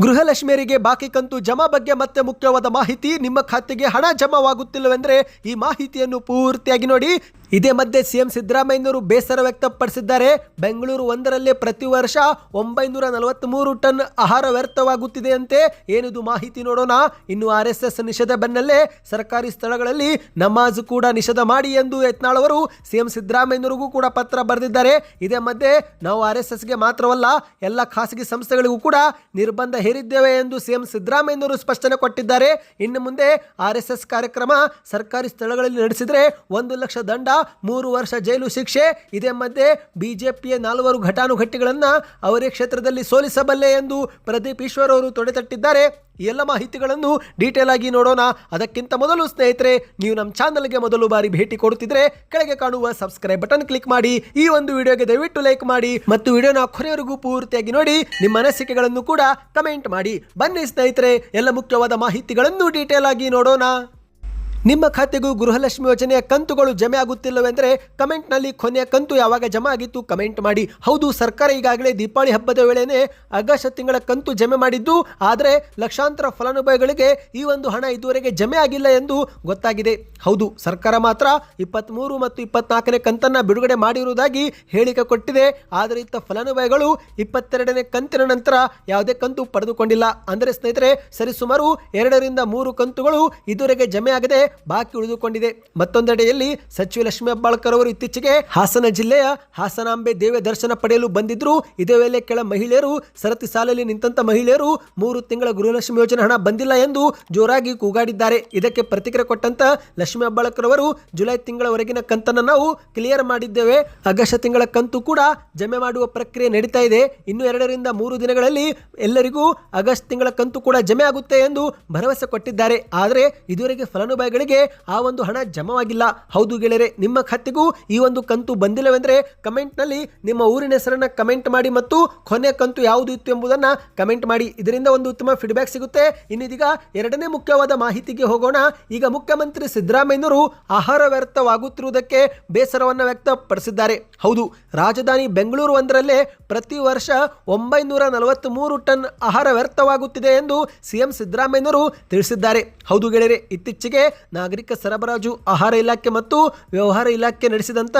ಗೃಹಲಕ್ಷ್ಮಿಯರಿಗೆ ಬಾಕಿ ಕಂತು ಜಮಾ ಬಗ್ಗೆ ಮತ್ತೆ ಮುಖ್ಯವಾದ ಮಾಹಿತಿ, ನಿಮ್ಮ ಖಾತೆಗೆ ಹಣ ಜಮಾವಾಗುತ್ತಿಲ್ಲವೆಂದರೆ ಈ ಮಾಹಿತಿಯನ್ನು ಪೂರ್ತಿಯಾಗಿ ನೋಡಿ. ಇದೇ ಮಧ್ಯೆ ಸಿಎಂ ಸಿದ್ದರಾಮಯ್ಯನವರು ಬೇಸರ ವ್ಯಕ್ತಪಡಿಸಿದ್ದಾರೆ. ಬೆಂಗಳೂರು ಒಂದರಲ್ಲೇ ಪ್ರತಿ ವರ್ಷ ಒಂಬೈನೂರ ನಲವತ್ತ್ಮೂರು ಟನ್ ಆಹಾರ ವ್ಯರ್ಥವಾಗುತ್ತಿದೆಯಂತೆ. ಏನಿದು ಮಾಹಿತಿ ನೋಡೋಣ. ಇನ್ನು ಆರ್ ಎಸ್ ಎಸ್ ನಿಷೇಧ ಬೆನ್ನಲ್ಲೇ ಸರ್ಕಾರಿ ಸ್ಥಳಗಳಲ್ಲಿ ನಮಾಜ್ ಕೂಡ ನಿಷೇಧ ಮಾಡಿ ಎಂದು ಯತ್ನಾಳ್ ಅವರು ಸಿಎಂ ಸಿದ್ದರಾಮಯ್ಯನವರಿಗೂ ಕೂಡ ಪತ್ರ ಬರೆದಿದ್ದಾರೆ. ಇದೇ ಮಧ್ಯೆ ನಾವು ಆರ್ ಎಸ್ ಎಸ್ಗೆ ಮಾತ್ರವಲ್ಲ, ಎಲ್ಲ ಖಾಸಗಿ ಸಂಸ್ಥೆಗಳಿಗೂ ಕೂಡ ನಿರ್ಬಂಧ ಹೇರಿದ್ದೇವೆ ಎಂದು ಸಿಎಂ ಸಿದ್ದರಾಮಯ್ಯನವರು ಸ್ಪಷ್ಟನೆ ಕೊಟ್ಟಿದ್ದಾರೆ. ಇನ್ನು ಮುಂದೆ ಆರ್ ಕಾರ್ಯಕ್ರಮ ಸರ್ಕಾರಿ ಸ್ಥಳಗಳಲ್ಲಿ ನಡೆಸಿದರೆ ಒಂದು ಲಕ್ಷ ದಂಡ, ಮೂರು ವರ್ಷ ಜೈಲು ಶಿಕ್ಷೆ, ಇದೇ ಮಧ್ಯೆ ಬಿಜೆಪಿಯ ನಾಲ್ವರು ಘಟಾನುಘಟಿಗಳನ್ನು ಅವರೇ ಕ್ಷೇತ್ರದಲ್ಲಿ ಸೋಲಿಸಬಲ್ಲೆ ಎಂದು ಪ್ರದೀಪ್ ಈಶ್ವರ್ ಅವರು ತೊಡೆತಟ್ಟಿದ್ದಾರೆ ಈ ಎಲ್ಲ ಮಾಹಿತಿಗಳನ್ನು ಡೀಟೇಲ್ ಆಗಿ ನೋಡೋಣ. ಅದಕ್ಕಿಂತ ಮೊದಲು ಸ್ನೇಹಿತರೆ, ನೀವು ನಮ್ಮ ಚಾನಲ್ಗೆ ಮೊದಲು ಬಾರಿ ಭೇಟಿ ಕೊಡುತ್ತಿದ್ರೆ ಕೆಳಗೆ ಕಾಣುವ ಸಬ್ಸ್ಕ್ರೈಬ್ ಬಟನ್ ಕ್ಲಿಕ್ ಮಾಡಿ, ಈ ಒಂದು ವಿಡಿಯೋಗೆ ದಯವಿಟ್ಟು ಲೈಕ್ ಮಾಡಿ ಮತ್ತು ವಿಡಿಯೋನ ಕೊನೆಯವರೆಗೂ ಪೂರ್ತಿಯಾಗಿ ನೋಡಿ, ನಿಮ್ಮ ಅನಿಸಿಕೆಗಳನ್ನು ಕೂಡ ಕಮೆಂಟ್ ಮಾಡಿ. ಬನ್ನಿ ಸ್ನೇಹಿತರೆ, ಎಲ್ಲ ಮುಖ್ಯವಾದ ಮಾಹಿತಿಗಳನ್ನು ಡೀಟೇಲ್ ಆಗಿ ನೋಡೋಣ. ನಿಮ್ಮ ಖಾತೆಗೂ ಗೃಹಲಕ್ಷ್ಮಿ ಯೋಜನೆಯ ಕಂತುಗಳು ಜಮೆ ಆಗುತ್ತಿಲ್ಲವೆಂದರೆ ಕಮೆಂಟ್ನಲ್ಲಿ ಕೊನೆಯ ಕಂತು ಯಾವಾಗ ಜಮೆ ಆಗಿತ್ತು ಕಮೆಂಟ್ ಮಾಡಿ. ಹೌದು, ಸರ್ಕಾರ ಈಗಾಗಲೇ ದೀಪಾವಳಿ ಹಬ್ಬದ ವೇಳೆನೆ ಆಗಸ್ಟ್ ತಿಂಗಳ ಕಂತು ಜಮೆ ಮಾಡಿದ್ದು. ಆದರೆ ಲಕ್ಷಾಂತರ ಫಲಾನುಭವಿಗಳಿಗೆ ಈ ಒಂದು ಹಣ ಇದುವರೆಗೆ ಜಮೆ ಆಗಿಲ್ಲ ಎಂದು ಗೊತ್ತಾಗಿದೆ. ಹೌದು, ಸರ್ಕಾರ ಮಾತ್ರ ಇಪ್ಪತ್ತ್ಮೂರು ಮತ್ತು ಇಪ್ಪತ್ನಾಲ್ಕನೇ ಕಂತನ್ನು ಬಿಡುಗಡೆ ಮಾಡಿರುವುದಾಗಿ ಹೇಳಿಕೆ ಕೊಟ್ಟಿದೆ. ಆದರೆ ಇತ್ತ ಫಲಾನುಭವಿಗಳು ಇಪ್ಪತ್ತೆರಡನೇ ಕಂತಿನ ನಂತರ ಯಾವುದೇ ಕಂತು ಪಡೆದುಕೊಂಡಿಲ್ಲ. ಅಂದರೆ ಸ್ನೇಹಿತರೆ, ಸರಿಸುಮಾರು ಎರಡರಿಂದ ಮೂರು ಕಂತುಗಳು ಇದುವರೆಗೆ ಜಮೆ ಆಗದೆ ಬಾಕಿ ಉಳಿದುಕೊಂಡಿದೆ. ಮತ್ತೊಂದೆಡೆಯಲ್ಲಿ ಸಚಿವ ಲಕ್ಷ್ಮೀ ಹೆಬ್ಬಾಳ್ಕರ್ ಅವರು ಇತ್ತೀಚೆಗೆ ಹಾಸನ ಜಿಲ್ಲೆಯ ಹಾಸನಾಂಬೆ ದೇವ ದರ್ಶನ ಪಡೆಯಲು ಬಂದಿದ್ರು ಇದೇ ವೇಳೆ ಕೆಲ ಮಹಿಳೆಯರು, ಸರತಿ ಸಾಲಲ್ಲಿ ನಿಂತಂತ ಮಹಿಳೆಯರು ಮೂರು ತಿಂಗಳ ಗೃಹಲಕ್ಷ್ಮಿ ಯೋಜನೆ ಹಣ ಬಂದಿಲ್ಲ ಎಂದು ಜೋರಾಗಿ ಕೂಗಾಡಿದ್ದಾರೆ. ಇದಕ್ಕೆ ಪ್ರತಿಕ್ರಿಯೆ ಕೊಟ್ಟಂತ ಲಕ್ಷ್ಮೀ ಹೆಬ್ಬಾಳ್ಕರ್ ಅವರು ಜುಲೈ ತಿಂಗಳವರೆಗಿನ ಕಂತನ್ನು ನಾವು ಕ್ಲಿಯರ್ ಮಾಡಿದ್ದೇವೆ. ಆಗಸ್ಟ್ ತಿಂಗಳ ಕಂತು ಕೂಡ ಜಮೆ ಮಾಡುವ ಪ್ರಕ್ರಿಯೆ ನಡೀತಾ ಇದೆ. ಇನ್ನು ಎರಡರಿಂದ ಮೂರು ದಿನಗಳಲ್ಲಿ ಎಲ್ಲರಿಗೂ ಆಗಸ್ಟ್ ತಿಂಗಳ ಕಂತು ಕೂಡ ಜಮೆ ಆಗುತ್ತೆ ಎಂದು ಭರವಸೆ ಕೊಟ್ಟಿದ್ದಾರೆ. ಆದರೆ ಇದುವರೆಗೆ ಫಲಾನುಭವಿಗಳಿಗೆ ಆ ಒಂದು ಹಣ ಜಮವಾಗಿಲ್ಲ. ಹೌದು ಗೆಳೆಯರೆ, ನಿಮ್ಮ ಖಾತೆಗೂ ಈ ಒಂದು ಕಂತು ಬಂದಿಲ್ಲವೆಂದರೆ ಕಮೆಂಟ್ನಲ್ಲಿ ನಿಮ್ಮ ಊರಿನ ಹೆಸರನ್ನು ಕಮೆಂಟ್ ಮಾಡಿ ಮತ್ತು ಕೊನೆ ಕಂತು ಯಾವುದು ಇತ್ತು ಎಂಬುದನ್ನು ಕಮೆಂಟ್ ಮಾಡಿ. ಇದರಿಂದ ಒಂದು ಉತ್ತಮ ಫೀಡ್ಬ್ಯಾಕ್ ಸಿಗುತ್ತೆ. ಇನ್ನಿದೀಗ ಎರಡನೇ ಮುಖ್ಯವಾದ ಮಾಹಿತಿಗೆ ಹೋಗೋಣ. ಈಗ ಮುಖ್ಯಮಂತ್ರಿ ಸಿದ್ದರಾಮಯ್ಯನವರು ಆಹಾರ ವ್ಯರ್ಥವಾಗುತ್ತಿರುವುದಕ್ಕೆ ಬೇಸರವನ್ನು ವ್ಯಕ್ತಪಡಿಸಿದ್ದಾರೆ. ಹೌದು, ರಾಜಧಾನಿ ಬೆಂಗಳೂರು ಒಂದರಲ್ಲೇ ಪ್ರತಿ ವರ್ಷ ಒಂಬೈನೂರ ನಲವತ್ತ್ಮೂರು ಟನ್ ಆಹಾರ ವ್ಯರ್ಥವಾಗುತ್ತಿದೆ ಎಂದು ಸಿಎಂ ಸಿದ್ದರಾಮಯ್ಯನವರು ತಿಳಿಸಿದ್ದಾರೆ. ಹೌದು ಗೆಳೆಯರೆ, ಇತ್ತೀಚೆಗೆ ನಾಗರಿಕ ಸರಬರಾಜು, ಆಹಾರ ಇಲಾಖೆ ಮತ್ತು ವ್ಯವಹಾರ ಇಲಾಖೆ ನಡೆಸಿದಂಥ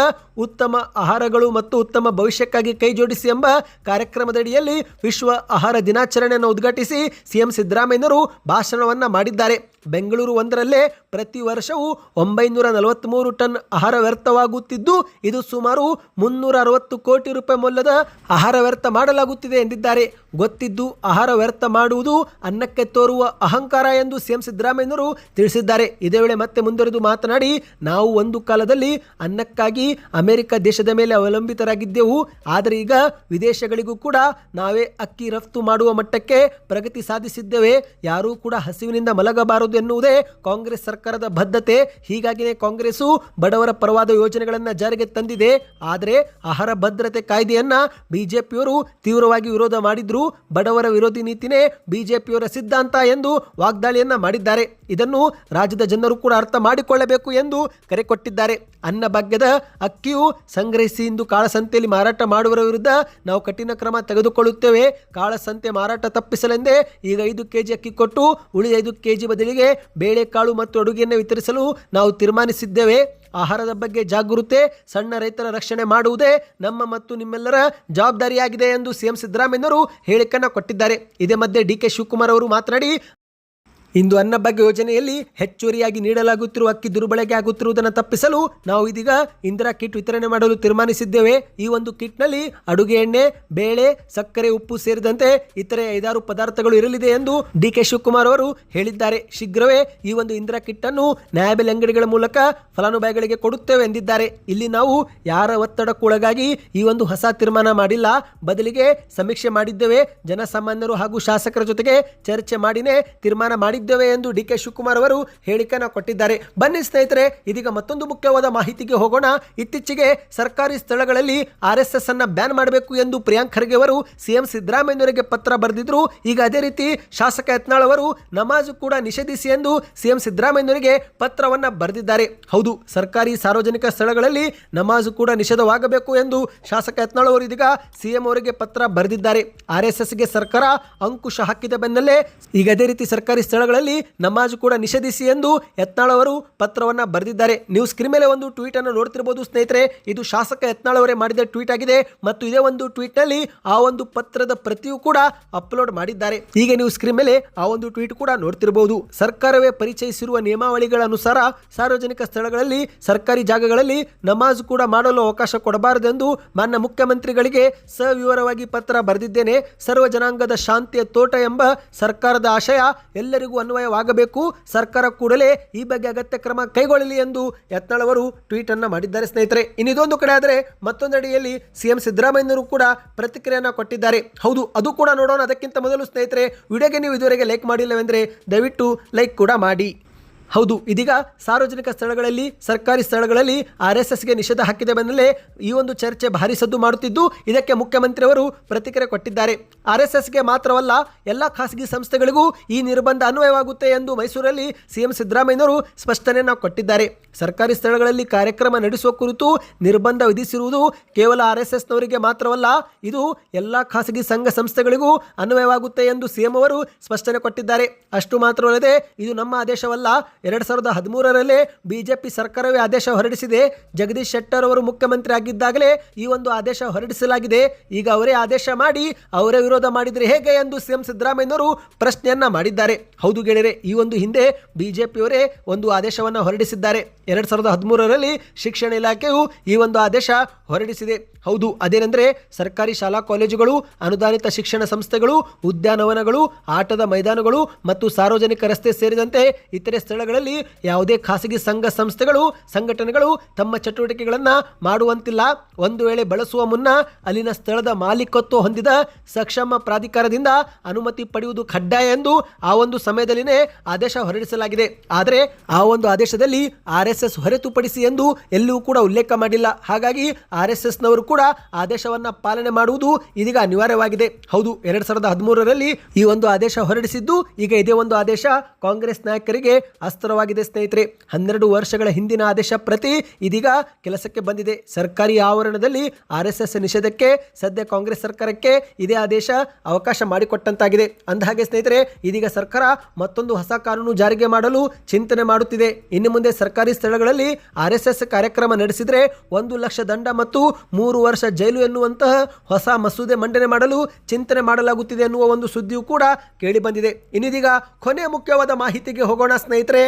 ಉತ್ತಮ ಆಹಾರಗಳು ಮತ್ತು ಉತ್ತಮ ಭವಿಷ್ಯಕ್ಕಾಗಿ ಕೈ ಜೋಡಿಸಿ ಎಂಬ ಕಾರ್ಯಕ್ರಮದಡಿಯಲ್ಲಿ ವಿಶ್ವ ಆಹಾರ ದಿನಾಚರಣೆಯನ್ನು ಉದ್ಘಾಟಿಸಿ ಸಿಎಂ ಸಿದ್ದರಾಮಯ್ಯನವರು ಭಾಷಣವನ್ನು ಮಾಡಿದ್ದಾರೆ. ಬೆಂಗಳೂರು ಒಂದರಲ್ಲೇ ಪ್ರತಿ ವರ್ಷವೂ ಒಂಬೈನೂರ ನಲವತ್ತ್ಮೂರು ಟನ್ ಆಹಾರ ವ್ಯರ್ಥವಾಗುತ್ತಿದ್ದು, ಇದು ಸುಮಾರು ಮುನ್ನೂರ ಅರವತ್ತು ಕೋಟಿ ರೂಪಾಯಿ ಮೌಲ್ಯದ ಆಹಾರ ವ್ಯರ್ಥ ಮಾಡಲಾಗುತ್ತಿದೆ ಎಂದಿದ್ದಾರೆ. ಗೊತ್ತಿದ್ದು, ಆಹಾರ ವ್ಯರ್ಥ ಮಾಡುವುದು ಅನ್ನಕ್ಕೆ ತೋರುವ ಅಹಂಕಾರ ಎಂದು ಸಿಎಂ ಸಿದ್ದರಾಮಯ್ಯನವರು ತಿಳಿಸಿದ್ದಾರೆ. ಇದೇ ವೇಳೆ ಮತ್ತೆ ಮುಂದುವರೆದು ಮಾತನಾಡಿ, ನಾವು ಒಂದು ಕಾಲದಲ್ಲಿ ಅನ್ನಕ್ಕಾಗಿ ಅಮೆರಿಕ ದೇಶದ ಮೇಲೆ ಅವಲಂಬಿತರಾಗಿದ್ದೆವು. ಆದರೆ ಈಗ ವಿದೇಶಗಳಿಗೂ ಕೂಡ ನಾವೇ ಅಕ್ಕಿ ರಫ್ತು ಮಾಡುವ ಮಟ್ಟಕ್ಕೆ ಪ್ರಗತಿ ಸಾಧಿಸಿದ್ದೇವೆ. ಯಾರೂ ಕೂಡ ಹಸಿವಿನಿಂದ ಮಲಗಬಾರದು. ಎನ್ನುವುದೇ ಕಾಂಗ್ರೆಸ್ ಸರ್ಕಾರದ ಬದ್ಧತೆ. ಹೀಗಾಗಿಯೇ ಕಾಂಗ್ರೆಸ್ಸು ಬಡವರ ಪರವಾದ ಯೋಜನೆಗಳನ್ನು ಜಾರಿಗೆ ತಂದಿದೆ. ಆದರೆ ಆಹಾರ ಭದ್ರತೆ ಕಾಯ್ದೆಯನ್ನ ಬಿಜೆಪಿಯವರು ತೀವ್ರವಾಗಿ ವಿರೋಧ ಮಾಡಿದ್ರು. ಬಡವರ ವಿರೋಧಿ ನೀತಿನೇ ಬಿಜೆಪಿಯವರ ಸಿದ್ಧಾಂತ ಎಂದು ವಾಗ್ದಾಳಿಯನ್ನ ಮಾಡಿದ್ದಾರೆ. ಇದನ್ನು ರಾಜ್ಯದ ಜನರು ಕೂಡ ಅರ್ಥ ಮಾಡಿಕೊಳ್ಳಬೇಕು ಎಂದು ಕರೆ ಕೊಟ್ಟಿದ್ದಾರೆ. ಅನ್ನಭಾಗ್ಯದ ಅಕ್ಕಿಯು ಸಂಗ್ರಹಿಸಿ ಇಂದು ಕಾಳಸಂತೆಯಲ್ಲಿ ಮಾರಾಟ ಮಾಡುವರ ವಿರುದ್ಧ ನಾವು ಕಠಿಣ ಕ್ರಮ ತೆಗೆದುಕೊಳ್ಳುತ್ತೇವೆ. ಕಾಳಸಂತೆ ಮಾರಾಟ ತಪ್ಪಿಸಲೆಂದೇ ಈಗ ಐದು ಕೆಜಿ ಅಕ್ಕಿ ಕೊಟ್ಟು ಉಳಿದ ಐದು ಕೆಜಿ ಬದಲಿಗೆ ಬೇಳೆಕಾಳು ಮತ್ತು ಅಡುಗೆಯನ್ನು ವಿತರಿಸಲು ನಾವು ತೀರ್ಮಾನಿಸಿದ್ದೇವೆ. ಆಹಾರದ ಬಗ್ಗೆ ಜಾಗೃತೆ, ಸಣ್ಣ ರೈತರ ರಕ್ಷಣೆ ಮಾಡುವುದೇ ನಮ್ಮ ಮತ್ತು ನಿಮ್ಮೆಲ್ಲರ ಜವಾಬ್ದಾರಿಯಾಗಿದೆ ಎಂದು ಸಿಎಂ ಸಿದ್ದರಾಮಯ್ಯನವರು ಹೇಳಿಕೆಯನ್ನು ಕೊಟ್ಟಿದ್ದಾರೆ. ಇದೇ ಮಧ್ಯೆ ಡಿ ಕೆ ಶಿವಕುಮಾರ್ ಅವರು ಮಾತನಾಡಿ ಇಂದು ಅನ್ನಭಾಗ್ಯ ಯೋಜನೆಯಲ್ಲಿ ಹೆಚ್ಚುವರಿಯಾಗಿ ನೀಡಲಾಗುತ್ತಿರುವ ಅಕ್ಕಿ ದುರ್ಬಳಕೆ ಆಗುತ್ತಿರುವುದನ್ನು ತಪ್ಪಿಸಲು ನಾವು ಇದೀಗ ಇಂದಿರಾ ಕಿಟ್ ವಿತರಣೆ ಮಾಡಲು ತೀರ್ಮಾನಿಸಿದ್ದೇವೆ. ಈ ಒಂದು ಕಿಟ್ನಲ್ಲಿ ಅಡುಗೆ ಎಣ್ಣೆ, ಬೇಳೆ, ಸಕ್ಕರೆ, ಉಪ್ಪು ಸೇರಿದಂತೆ ಇತರೆ ಐದಾರು ಪದಾರ್ಥಗಳು ಇರಲಿದೆ ಎಂದು ಡಿ ಕೆ ಶಿವಕುಮಾರ್ ಅವರು ಹೇಳಿದ್ದಾರೆ. ಶೀಘ್ರವೇ ಈ ಒಂದು ಇಂದಿರಾ ಕಿಟ್ ಅನ್ನು ನ್ಯಾಯಬೆಲೆ ಅಂಗಡಿಗಳ ಮೂಲಕ ಫಲಾನುಭವಿಗಳಿಗೆ ಕೊಡುತ್ತೇವೆ ಎಂದಿದ್ದಾರೆ. ಇಲ್ಲಿ ನಾವು ಯಾರ ಒತ್ತಡಕ್ಕೂ ಒಳಗಾಗಿ ಈ ಒಂದು ಹೊಸ ತೀರ್ಮಾನ ಮಾಡಿಲ್ಲ. ಬದಲಿಗೆ ಸಮೀಕ್ಷೆ ಮಾಡಿದ್ದೇವೆ. ಜನಸಾಮಾನ್ಯರು ಹಾಗೂ ಶಾಸಕರ ಜೊತೆಗೆ ಚರ್ಚೆ ಮಾಡಿನೇ ತೀರ್ಮಾನ ಮಾಡಿದ್ದೇವೆ. ಮಾಡಿದ್ದೇವೆ ಎಂದು ಡಿ ಕೆ ಶಿವಕುಮಾರ್ ಅವರು ಹೇಳಿಕೆಯನ್ನು ಕೊಟ್ಟಿದ್ದಾರೆ. ಬನ್ನಿ ಸ್ನೇಹಿತರೆ, ಇದೀಗ ಮತ್ತೊಂದು ಮುಖ್ಯವಾದ ಮಾಹಿತಿಗೆ ಹೋಗೋಣ. ಇತ್ತೀಚೆಗೆ ಸರ್ಕಾರಿ ಸ್ಥಳಗಳಲ್ಲಿ ಆರ್ ಎಸ್ ಎಸ್ ಅನ್ನ ಬ್ಯಾನ್ ಮಾಡಬೇಕು ಎಂದು ಪ್ರಿಯಾಂಕ್ ಖರ್ಗೆ ಅವರು ಸಿಎಂ ಸಿದ್ದರಾಮಯ್ಯನವರಿಗೆ ಪತ್ರ ಬರೆದಿದ್ರು. ಈಗ ಅದೇ ರೀತಿ ಶಾಸಕ ಯತ್ನಾಳ್ ಅವರು ನಮಾಜ್ ಕೂಡ ನಿಷೇಧಿಸಿ ಎಂದು ಸಿಎಂ ಸಿದ್ದರಾಮಯ್ಯನವರಿಗೆ ಪತ್ರವನ್ನ ಬರೆದಿದ್ದಾರೆ. ಹೌದು, ಸರ್ಕಾರಿ ಸಾರ್ವಜನಿಕ ಸ್ಥಳಗಳಲ್ಲಿ ನಮಾಜ್ ಕೂಡ ನಿಷೇಧವಾಗಬೇಕು ಎಂದು ಶಾಸಕ ಯತ್ನಾಳ್ ಅವರು ಇದೀಗ ಸಿಎಂ ಅವರಿಗೆ ಪತ್ರ ಬರೆದಿದ್ದಾರೆ. ಆರ್ ಎಸ್ ಎಸ್ಗೆ ಸರ್ಕಾರ ಅಂಕುಶ ಹಾಕಿದ ಬೆನ್ನಲ್ಲೇ ಈಗ ಅದೇ ರೀತಿ ಸರ್ಕಾರಿ ಸ್ಥಳಗಳಲ್ಲಿ ನಮಾಜ್ ಕೂಡ ನಿಷೇಧಿಸಿ ಎಂದು ಯತ್ನಾಳ್ ಅವರು ಪತ್ರವನ್ನು ಬರೆದಿದ್ದಾರೆ. ನೀವು ಸ್ಕ್ರೀನ್ ಮೇಲೆ ಒಂದು ಟ್ವೀಟ್ ಅನ್ನು ನೋಡ್ತಿರಬಹುದು ಸ್ನೇಹಿತರೆ. ಇದು ಶಾಸಕ ಯತ್ನಾಳ್ ಅವರೇ ಮಾಡಿದ ಟ್ವೀಟ್ ಆಗಿದೆ. ಮತ್ತು ಇದೇ ಒಂದು ಟ್ವೀಟ್ನಲ್ಲಿ ಆ ಒಂದು ಪತ್ರದ ಪ್ರತಿಯೂ ಕೂಡ ಅಪ್ಲೋಡ್ ಮಾಡಿದ್ದಾರೆ. ಈಗ ನೀವು ಸ್ಕ್ರೀನ್ ಮೇಲೆ ಆ ಒಂದು ಟ್ವೀಟ್ ಕೂಡ ನೋಡ್ತಿರಬಹುದು ಸರ್ಕಾರವೇ ಪರಿಚಯಿಸಿರುವ ನಿಯಮಾವಳಿಗಳ ಅನುಸಾರ ಸಾರ್ವಜನಿಕ ಸ್ಥಳಗಳಲ್ಲಿ, ಸರ್ಕಾರಿ ಜಾಗಗಳಲ್ಲಿ ನಮಾಜ್ ಕೂಡ ಮಾಡಲು ಅವಕಾಶ ಕೊಡಬಾರದೆಂದು ಮಾನ್ಯ ಮುಖ್ಯಮಂತ್ರಿಗಳಿಗೆ ಸವಿವರವಾಗಿ ಪತ್ರ ಬರೆದಿದ್ದೇನೆ. ಸರ್ವ ಜನಾಂಗದ ಶಾಂತಿಯ ತೋಟ ಎಂಬ ಸರ್ಕಾರದ ಆಶಯ ಎಲ್ಲರಿಗೂ ಅನ್ವಯವಾಗಬೇಕು. ಸರ್ಕಾರ ಕೂಡಲೇ ಈ ಬಗ್ಗೆ ಅಗತ್ಯ ಕ್ರಮ ಕೈಗೊಳ್ಳಲಿ ಎಂದು ಯತ್ನಾಳ್ ಅವರು ಟ್ವೀಟ್ ಅನ್ನ ಮಾಡಿದ್ದಾರೆ ಸ್ನೇಹಿತರೆ. ಇನ್ನಿದೊಂದು ಕಡೆ ಆದರೆ ಮತ್ತೊಂದಡಿಯಲ್ಲಿ ಸಿಎಂ ಸಿದ್ದರಾಮಯ್ಯನವರು ಕೂಡ ಪ್ರತಿಕ್ರಿಯೆಯನ್ನು ಕೊಟ್ಟಿದ್ದಾರೆ. ಹೌದು, ಅದು ಕೂಡ ನೋಡೋಣ. ಅದಕ್ಕಿಂತ ಮೊದಲು ಸ್ನೇಹಿತರೆ, ವಿಡಿಯೋಗೆ ನೀವು ಇದುವರೆಗೆ ಲೈಕ್ ಮಾಡಿಲ್ಲವೆಂದರೆ ದಯವಿಟ್ಟು ಲೈಕ್ ಕೂಡ ಮಾಡಿ. ಹೌದು, ಇದೀಗ ಸಾರ್ವಜನಿಕ ಸ್ಥಳಗಳಲ್ಲಿ, ಸರ್ಕಾರಿ ಸ್ಥಳಗಳಲ್ಲಿ ಆರ್ ಎಸ್ ಎಸ್ಗೆ ನಿಷೇಧ ಹಾಕಿದ ಬೆನ್ನಲ್ಲೇ ಈ ಒಂದು ಚರ್ಚೆ ಭಾರಿ ಸದ್ದು ಮಾಡುತ್ತಿದ್ದು, ಇದಕ್ಕೆ ಮುಖ್ಯಮಂತ್ರಿಯವರು ಪ್ರತಿಕ್ರಿಯೆ ಕೊಟ್ಟಿದ್ದಾರೆ. ಆರ್ ಎಸ್ ಎಸ್ಗೆ ಮಾತ್ರವಲ್ಲ, ಎಲ್ಲ ಖಾಸಗಿ ಸಂಸ್ಥೆಗಳಿಗೂ ಈ ನಿರ್ಬಂಧ ಅನ್ವಯವಾಗುತ್ತೆ ಎಂದು ಮೈಸೂರಲ್ಲಿ ಸಿಎಂ ಸಿದ್ದರಾಮಯ್ಯನವರು ಸ್ಪಷ್ಟನೆಯನ್ನು ಕೊಟ್ಟಿದ್ದಾರೆ. ಸರ್ಕಾರಿ ಸ್ಥಳಗಳಲ್ಲಿ ಕಾರ್ಯಕ್ರಮ ನಡೆಸುವ ಕುರಿತು ನಿರ್ಬಂಧ ವಿಧಿಸಿರುವುದು ಕೇವಲ ಆರ್ ಎಸ್ ಎಸ್ನವರಿಗೆ ಮಾತ್ರವಲ್ಲ, ಇದು ಎಲ್ಲ ಖಾಸಗಿ ಸಂಘ ಸಂಸ್ಥೆಗಳಿಗೂ ಅನ್ವಯವಾಗುತ್ತೆ ಎಂದು ಸಿಎಂ ಅವರು ಸ್ಪಷ್ಟನೆ ಕೊಟ್ಟಿದ್ದಾರೆ. ಅಷ್ಟು ಮಾತ್ರವಲ್ಲದೆ, ಇದು ನಮ್ಮ ಆದೇಶವಲ್ಲ ಎರಡ್ ಸಾವಿರದ ಹದಿಮೂರರಲ್ಲೇ ಬಿಜೆಪಿ ಸರ್ಕಾರವೇ ಆದೇಶ ಹೊರಡಿಸಿದೆ. ಜಗದೀಶ್ ಶೆಟ್ಟರ್ ಅವರು ಮುಖ್ಯಮಂತ್ರಿ ಆಗಿದ್ದಾಗಲೇ ಈ ಒಂದು ಆದೇಶ ಹೊರಡಿಸಲಾಗಿದೆ. ಈಗ ಅವರೇ ಆದೇಶ ಮಾಡಿ ಅವರೇ ವಿರೋಧ ಮಾಡಿದರೆ ಹೇಗೆ ಎಂದು ಸಿಎಂ ಸಿದ್ದರಾಮಯ್ಯನವರು ಪ್ರಶ್ನೆಯನ್ನ ಮಾಡಿದ್ದಾರೆ. ಹೌದು ಗೆಳೆಯರೆ, ಈ ಒಂದು ಹಿಂದೆ ಬಿಜೆಪಿಯವರೇ ಒಂದು ಆದೇಶವನ್ನು ಹೊರಡಿಸಿದ್ದಾರೆ. ಎರಡ್ ಸಾವಿರದ ಹದಿಮೂರರಲ್ಲಿ ಶಿಕ್ಷಣ ಇಲಾಖೆಯು ಈ ಒಂದು ಆದೇಶ ಹೊರಡಿಸಿದೆ. ಹೌದು, ಅದೇನೆಂದರೆ ಸರ್ಕಾರಿ ಶಾಲಾ ಕಾಲೇಜುಗಳು, ಅನುದಾನಿತ ಶಿಕ್ಷಣ ಸಂಸ್ಥೆಗಳು, ಉದ್ಯಾನವನಗಳು, ಆಟದ ಮೈದಾನಗಳು ಮತ್ತು ಸಾರ್ವಜನಿಕ ರಸ್ತೆ ಸೇರಿದಂತೆ ಇತರೆ ಸ್ಥಳಗಳಲ್ಲಿ ಯಾವುದೇ ಖಾಸಗಿ ಸಂಘ ಸಂಸ್ಥೆಗಳು, ಸಂಘಟನೆಗಳು ತಮ್ಮ ಚಟುವಟಿಕೆಗಳನ್ನು ಮಾಡುವಂತಿಲ್ಲ. ಒಂದು ವೇಳೆ ಬಳಸುವ ಮುನ್ನ ಅಲ್ಲಿನ ಸ್ಥಳದ ಮಾಲೀಕತ್ವ ಹೊಂದಿದ ಸಕ್ಷಮ ಪ್ರಾಧಿಕಾರದಿಂದ ಅನುಮತಿ ಪಡೆಯುವುದು ಕಡ್ಡಾಯ ಎಂದು ಆ ಒಂದು ಸಮಯದಲ್ಲಿನೇ ಆದೇಶ ಹೊರಡಿಸಲಾಗಿದೆ. ಆದರೆ ಆ ಒಂದು ಆದೇಶದಲ್ಲಿ ಆರ್ ಎಸ್ ಎಸ್ ಹೊರತುಪಡಿಸಿ ಎಂದು ಎಲ್ಲೂ ಕೂಡ ಉಲ್ಲೇಖ ಮಾಡಿಲ್ಲ. ಹಾಗಾಗಿ ಆರ್ ಎಸ್ ಕೂಡ ಆದೇಶವನ್ನ ಪಾಲನೆ ಮಾಡುವುದು ಇದೀಗ ಅನಿವಾರ್ಯವಾಗಿದೆ. ಹೌದು, ಎರಡ್ ಸಾವಿರದ ಹದಿಮೂರರಲ್ಲಿ ಈ ಒಂದು ಆದೇಶ ಹೊರಡಿಸಿದ್ದು ಈಗ ಇದೇ ಒಂದು ಆದೇಶ ಕಾಂಗ್ರೆಸ್ ನಾಯಕರಿಗೆ ಅಸ್ತ್ರವಾಗಿದೆ ಸ್ನೇಹಿತರೆ. ಹನ್ನೆರಡು ವರ್ಷಗಳ ಹಿಂದಿನ ಆದೇಶ ಪ್ರತಿ ಇದೀಗ ಕೆಲಸಕ್ಕೆ ಬಂದಿದೆ. ಸರ್ಕಾರಿ ಆವರಣದಲ್ಲಿ ಆರ್ ಎಸ್ ನಿಷೇಧಕ್ಕೆ, ಸದ್ಯ ಕಾಂಗ್ರೆಸ್ ಸರ್ಕಾರಕ್ಕೆ ಇದೇ ಆದೇಶ ಅವಕಾಶ ಮಾಡಿಕೊಟ್ಟಂತಾಗಿದೆ. ಅಂದಹಾಗೆ ಸ್ನೇಹಿತರೆ, ಇದೀಗ ಸರ್ಕಾರ ಮತ್ತೊಂದು ಹೊಸ ಕಾನೂನು ಜಾರಿಗೆ ಮಾಡಲು ಚಿಂತನೆ ಮಾಡುತ್ತಿದೆ. ಇನ್ನು ಮುಂದೆ ಸರ್ಕಾರಿ ಸ್ಥಳಗಳಲ್ಲಿ ಆರ್ ಕಾರ್ಯಕ್ರಮ ನಡೆಸಿದರೆ ಒಂದು ಲಕ್ಷ ದಂಡ ಮತ್ತು ಮೂರು ವರ್ಷ ಜೈಲು ಎನ್ನುವಂತಹ ಹೊಸ ಮಸೂದೆ ಮಂಡನೆ ಮಾಡಲು ಚಿಂತನೆ ಮಾಡಲಾಗುತ್ತಿದೆ ಎನ್ನುವ ಒಂದು ಸುದ್ದಿಯೂ ಕೂಡ ಕೇಳಿಬಂದಿದೆ. ಇನ್ನಿದೀಗ ಕೊನೆ ಮುಖ್ಯವಾದ ಮಾಹಿತಿಗೆ ಹೋಗೋಣ, ಸ್ನೇಹಿತರೆ.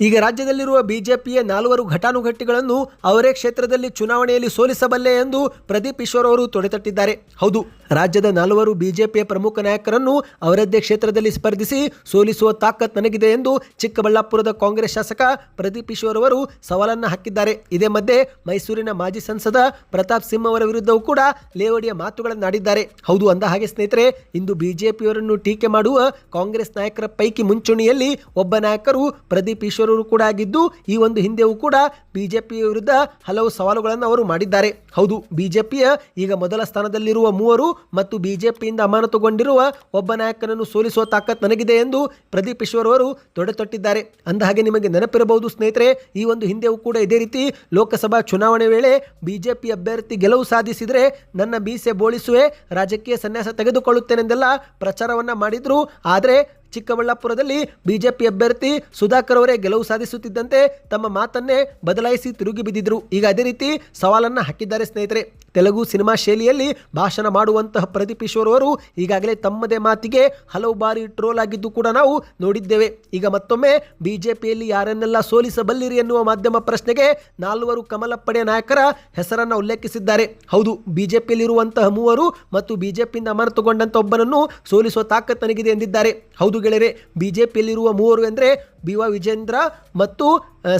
ಈಗ ರಾಜ್ಯದಲ್ಲಿರುವ ಬಿಜೆಪಿಯ ನಾಲ್ವರು ಘಟಾನುಘಟಿಗಳನ್ನು ಅವರೇ ಕ್ಷೇತ್ರದಲ್ಲಿ ಚುನಾವಣೆಯಲ್ಲಿ ಸೋಲಿಸಬಲ್ಲೆ ಎಂದು ಪ್ರದೀಪ್ ಈಶ್ವರ್ ಅವರು ತೊಡೆತಟ್ಟಿದ್ದಾರೆ. ಹೌದು. ರಾಜ್ಯದ ನಾಲ್ವರು ಬಿಜೆಪಿಯ ಪ್ರಮುಖ ನಾಯಕರನ್ನು ಅವರದ್ದೇ ಕ್ಷೇತ್ರದಲ್ಲಿ ಸ್ಪರ್ಧಿಸಿ ಸೋಲಿಸುವ ತಾಕತ್ ನನಗಿದೆ ಎಂದು ಚಿಕ್ಕಬಳ್ಳಾಪುರದ ಕಾಂಗ್ರೆಸ್ ಶಾಸಕ ಪ್ರದೀಪ್ ಈಶ್ವರ್ ಅವರು ಸವಾಲನ್ನು ಹಾಕಿದ್ದಾರೆ. ಇದೇ ಮಧ್ಯೆ ಮೈಸೂರಿನ ಮಾಜಿ ಸಂಸದ ಪ್ರತಾಪ್ ಸಿಂಹ ಅವರ ವಿರುದ್ಧವೂ ಕೂಡ ಲೇವಡಿಯ ಮಾತುಗಳನ್ನಾಡಿದ್ದಾರೆ. ಹೌದು, ಅಂದ ಹಾಗೆ ಸ್ನೇಹಿತರೆ, ಇಂದು ಬಿಜೆಪಿಯವರನ್ನು ಟೀಕೆ ಮಾಡುವ ಕಾಂಗ್ರೆಸ್ ನಾಯಕರ ಪೈಕಿ ಮುಂಚೂಣಿಯಲ್ಲಿ ಒಬ್ಬ ನಾಯಕರು ಪ್ರದೀಪ್ ಈಶ್ವರ್ ಕೂಡ ಆಗಿದ್ದು, ಈ ಒಂದು ಹಿಂದೆಯೂ ಕೂಡ ಬಿಜೆಪಿ ವಿರುದ್ಧ ಹಲವು ಸವಾಲುಗಳನ್ನು ಅವರು ಮಾಡಿದ್ದಾರೆ. ಹೌದು, ಬಿಜೆಪಿಯ ಈಗ ಮೊದಲ ಸ್ಥಾನದಲ್ಲಿರುವ ಮೂವರು ಮತ್ತು ಬಿಜೆಪಿಯಿಂದ ಅಮಾನತುಗೊಂಡಿರುವ ಒಬ್ಬ ನಾಯಕನನ್ನು ಸೋಲಿಸುವ ತಾಕತ್ ನನಗಿದೆ ಎಂದು ಪ್ರದೀಪ್ ಈಶ್ವರ್ ಅವರು ತೊಡೆತೊಟ್ಟಿದ್ದಾರೆ. ಅಂದ ಹಾಗೆ ನಿಮಗೆ ನೆನಪಿರಬಹುದು ಸ್ನೇಹಿತರೆ, ಈ ಒಂದು ಹಿಂದೆಯೂ ಕೂಡ ಇದೇ ರೀತಿ ಲೋಕಸಭಾ ಚುನಾವಣೆ ವೇಳೆ ಬಿಜೆಪಿ ಅಭ್ಯರ್ಥಿ ಗೆಲುವು ಸಾಧಿಸಿದರೆ ನನ್ನ ಬೀಸೆ ಬೋಳಿಸುವೆ, ರಾಜಕೀಯ ಸನ್ಯಾಸ ತೆಗೆದುಕೊಳ್ಳುತ್ತೇನೆಂದೆಲ್ಲ ಪ್ರಚಾರವನ್ನು ಮಾಡಿದ್ರು. ಆದರೆ ಚಿಕ್ಕಬಳ್ಳಾಪುರದಲ್ಲಿ ಬಿಜೆಪಿ ಅಭ್ಯರ್ಥಿ ಸುಧಾಕರ್ ಅವರೇ ಗೆಲುವು ಸಾಧಿಸುತ್ತಿದ್ದಂತೆ ತಮ್ಮ ಮಾತನ್ನೇ ಬದಲಾಯಿಸಿ ತಿರುಗಿ ಬಿದ್ದಿದ್ರು. ಈಗ ಅದೇ ರೀತಿ ಸವಾಲನ್ನ ಹಾಕಿದ್ದಾರೆ ಸ್ನೇಹಿತರೆ. ತೆಲುಗು ಸಿನಿಮಾ ಶೈಲಿಯಲ್ಲಿ ಭಾಷಣ ಮಾಡುವಂತಹ ಪ್ರದೀಪ್ ಈಶ್ವರ್ ಅವರು ಈಗಾಗಲೇ ತಮ್ಮದೇ ಮಾತಿಗೆ ಹಲವು ಬಾರಿ ಟ್ರೋಲ್ ಆಗಿದ್ದು ಕೂಡ ನಾವು ನೋಡಿದ್ದೇವೆ. ಈಗ ಮತ್ತೊಮ್ಮೆ ಬಿಜೆಪಿಯಲ್ಲಿ ಯಾರನ್ನೆಲ್ಲ ಸೋಲಿಸಬಲ್ಲಿರಿ ಎನ್ನುವ ಮಾಧ್ಯಮ ಪ್ರಶ್ನೆಗೆ ನಾಲ್ವರು ಕಮಲ ಪಡೆ ನಾಯಕರ ಹೆಸರನ್ನು ಉಲ್ಲೇಖಿಸಿದ್ದಾರೆ. ಹೌದು, ಬಿಜೆಪಿಯಲ್ಲಿರುವಂತಹ ಮೂವರು ಮತ್ತು ಬಿಜೆಪಿಯಿಂದ ಅಮರ್ತಗೊಂಡಂತ ಒಬ್ಬನನ್ನು ಸೋಲಿಸುವ ತಾಕತ್ತು ನನಗಿದೆ ಎಂದಿದ್ದಾರೆ. ಹೌದು ಗೆಳೆಯರೆ, ಬಿಜೆಪಿಯಲ್ಲಿರುವ ಮೂವರು ಎಂದರೆ ಬಿ ವಾ ವಿಜೇಂದ್ರ ಮತ್ತು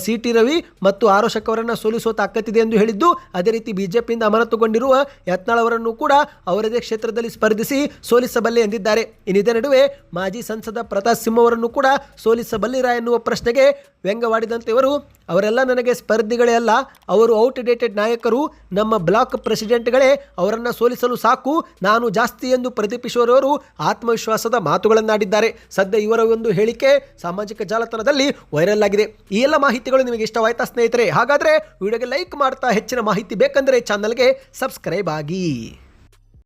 ಸಿ ಟಿ ರವಿ ಮತ್ತು ಆರೋಶಕ್ ಅವರನ್ನು ಸೋಲಿಸುವ ತಾಕತ್ತಿದೆ ಎಂದು ಹೇಳಿದ್ದು, ಅದೇ ರೀತಿ ಬಿಜೆಪಿಯಿಂದ ಅಮಾನತುಗೊಂಡಿರುವ ಯತ್ನಾಳ್ ಅವರನ್ನು ಕೂಡ ಅವರದೇ ಕ್ಷೇತ್ರದಲ್ಲಿ ಸ್ಪರ್ಧಿಸಿ ಸೋಲಿಸಬಲ್ಲೆ ಎಂದಿದ್ದಾರೆ. ಇನ್ನಿದೇ ನಡುವೆ ಮಾಜಿ ಸಂಸದ ಪ್ರತಾಪ್ ಸಿಂಹ ಅವರನ್ನು ಕೂಡ ಸೋಲಿಸಬಲ್ಲಿರಾ ಎನ್ನುವ ಪ್ರಶ್ನೆಗೆ ವ್ಯಂಗ್ಯವಾಡಿದಂತೆ ಇವರು, ಅವರೆಲ್ಲ ನನಗೆ ಸ್ಪರ್ಧಿಗಳೇ ಅಲ್ಲ, ಅವರು ಔಟ್ ಡೇಟೆಡ್ ನಾಯಕರು, ನಮ್ಮ ಬ್ಲಾಕ್ ಪ್ರೆಸಿಡೆಂಟ್ಗಳೇ, ಅವರನ್ನು ಸೋಲಿಸಲು ಸಾಕು, ನಾನು ಜಾಸ್ತಿ ಎಂದು ಪ್ರದೀಪಿಸುವವರು ಆತ್ಮವಿಶ್ವಾಸದ ಮಾತುಗಳನ್ನಾಡಿದ್ದಾರೆ. ಸದ್ಯ ಇವರ ಒಂದು ಹೇಳಿಕೆ, ಸಾಮಾಜಿಕ ಜಾಲತಾಣದಲ್ಲಿ ವೈರಲ್ ಆಗಿದೆ. ಈ ಎಲ್ಲ ಮಾಹಿತಿಗಳು ನಿಮಗೆ ಇಷ್ಟವಾಯ್ತಾ ಸ್ನೇಹಿತರೆ, ಹಾಗಾದರೆ ವಿಡಿಯೋಗೆ ಲೈಕ್ ಮಾಡ್ತಾ ಹೆಚ್ಚಿನ ಮಾಹಿತಿ ಬೇಕಂದರೆ ಚಾನಲ್ಗೆ ಸಬ್ಸ್ಕ್ರೈಬ್ ಆಗಿ.